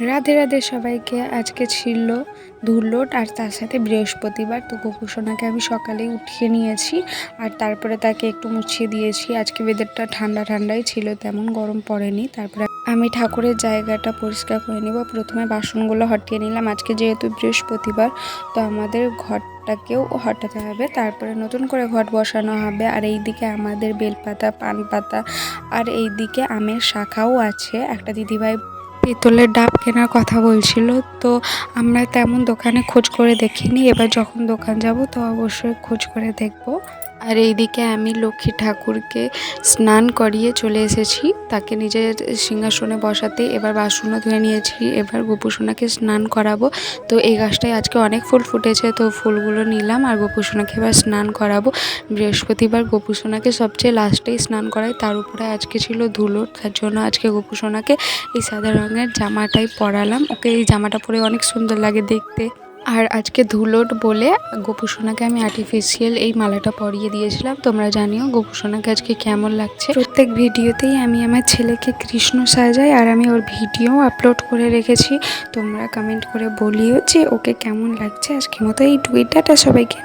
রাধে রাধে সবাইকে। আজকে ছিল ধুলোট আর তার সাথে বৃহস্পতিবার। তো গোপুসোনাকে আমি সকালেই উঠিয়ে নিয়েছি আর তারপরে তাকে একটু মুছিয়ে দিয়েছি। আজকে ওয়েদারটা ঠান্ডা ঠান্ডাই ছিল, তেমন গরম পড়েনি। তারপরে আমি ঠাকুরের জায়গাটা পরিষ্কার করে নেব। প্রথমে বাসনগুলো হটিয়ে নিলাম। আজকে যেহেতু বৃহস্পতিবার, তো আমাদের ঘরটাকেও হটাতে হবে। তারপরে নতুন করে ঘট বসানো হবে। আর এই দিকে আমাদের বেলপাতা পান পাতা আর এই দিকে আমের শাখাও আছে। একটা দিদিভাই পিতলের ডাব কেনার কথা বলছিল, তো আমরা তেমন দোকানে খোঁজ করে দেখিনি। এবার যখন দোকান যাব, তো অবশ্যই খোঁজ করে দেখব। আর এইদিকে আমি লক্ষ্মী ঠাকুরকে স্নান করিয়ে চলে এসেছি। তাকে নিজের সিংহাসনে বসাতে এবার বাসনও ধুয়ে নিয়েছি, এবার গোপুসোনাকে স্নান করাবো। তো এই গাছটায় আজকে অনেক ফুল ফুটেছে, তো ফুলগুলো নিলাম আর গোপুসোনাকে এবার স্নান করাবো। বৃহস্পতিবার গোপুসোনাকে সবচেয়ে লাস্টেই স্নান করাই, তার উপরে আজকে ছিল ধুলো, তার জন্য আজকে গোপুসোনাকে এই সাদা রঙের জামাটাই পরালাম। ওকে এই জামাটা পরে অনেক সুন্দর লাগে দেখতে। আর আজকে ধুলোট বলে গোপুসোনাকে আমি আর্টিফিশিয়াল এই মালাটা পরিয়ে দিয়েছিলাম। তোমরা জানিও গোপুসোনাকে আজকে কেমন লাগছে। প্রত্যেক ভিডিওতেই আমি আমার ছেলেকে কৃষ্ণ সাজাই আর আমি ওর ভিডিও আপলোড করে রেখেছি। তোমরা কমেন্ট করে বলিও যে ওকে কেমন লাগছে। আজকে মতো এই টুইটারটা সবাইকে